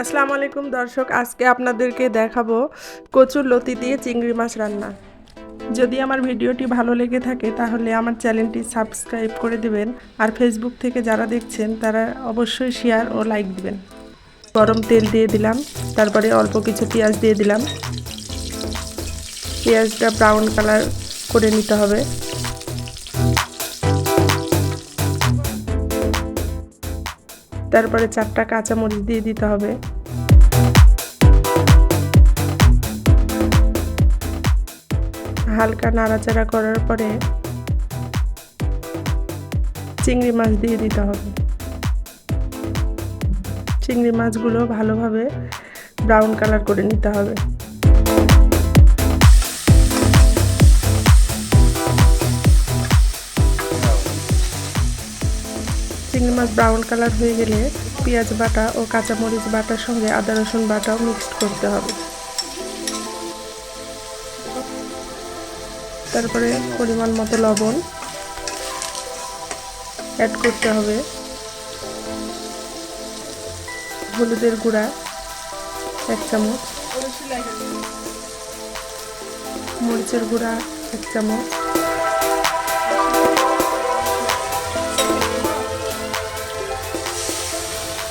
আসসালামু আলাইকুম দর্শক, আজকে আপনাদেরকে দেখাবো কচুর লতি দিয়ে চিংড়ি মাছ রান্না। যদি আমার ভিডিওটি ভালো লেগে থাকে, তাহলে আমার চ্যানেলটি সাবস্ক্রাইব করে দিবেন। আর ফেসবুক থেকে যারা দেখছেন, তারা অবশ্যই শেয়ার ও লাইক দিবেন। গরম তেল দিয়ে দিলাম, তারপরে অল্প কিছু পেঁয়াজ দিয়ে দিলাম। পেঁয়াজটা ব্রাউন কালার করে নিতে হবে। তারপরে চারটা কাঁচামরিচ দিয়ে দিতে হবে। হালকা নাড়াচাড়া করার পরে চিংড়ি মাছ দিয়ে দিতে হবে। চিংড়ি মাছগুলো ভালোভাবে ব্রাউন কালার করে নিতে হবে। চিংড়ি মাছ ব্রাউন কালার হয়ে গেলে পেঁয়াজ বাটা ও কাঁচামরিচ বাটার সঙ্গে আদা রসুন বাটাও মিক্সড করতে হবে। তারপরে পরিমাণ মতো লবণ অ্যাড করতে হবে। হলুদের গুঁড়া এক চামচ। মরিচের গুঁড়া এক চামচ।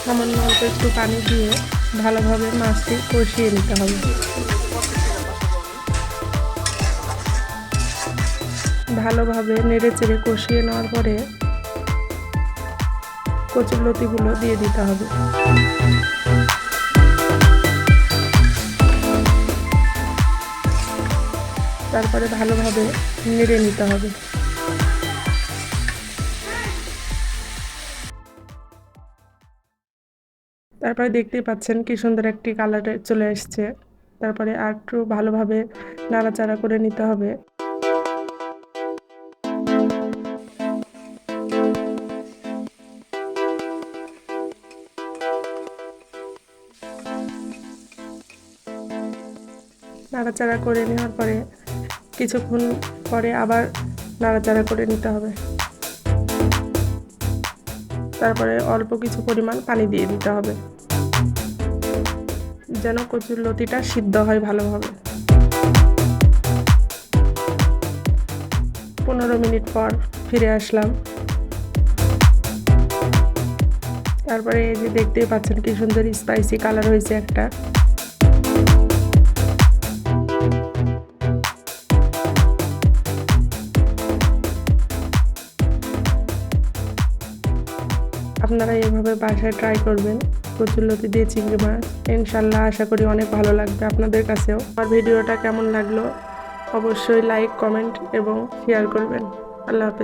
সামান্য অল্প একটু পানি দিয়ে ভালোভাবে মাছটি কষিয়ে নিতে হবে। ভালোভাবে নেড়ে চেড়ে কষিয়ে নেওয়ার পরে কচুর লতিগুলো দিয়ে দিতে হবে। তারপরে ভালোভাবে নেড়ে নিতে হবে। তারপরে দেখতেই পাচ্ছেন কি সুন্দর একটি কালার চলে এসছে। তারপরে আর একটু ভালোভাবে নাড়াচাড়া করে নিতে হবে। নাড়াচাড়া করে নেওয়ার পরে কিছুক্ষণ পরে আবার নাড়াচাড়া করে নিতে হবে। তারপরে অল্প কিছু পরিমাণ পানি দিয়ে দিতে হবে। যেন কচুর লতিটা সিদ্ধ হয় ভালোভাবে। পনেরো মিনিট পর ফিরে আসলাম। তারপরে এই যে দেখতেই পাচ্ছেন কি সুন্দর স্পাইসি কালার হয়েছে একটা। আপনারা এইভাবে বাসায় ট্রাই করবেন। প্রচুর লতি দিয়ে চিংড়ি মাছ। ইনশাল্লাহ আশা করি অনেক ভালো লাগবে আপনাদের কাছেও। আমার ভিডিওটা কেমন লাগল? অবশ্যই লাইক কমেন্ট এবং শেয়ার করবেন। আল্লাহ হাফেজ।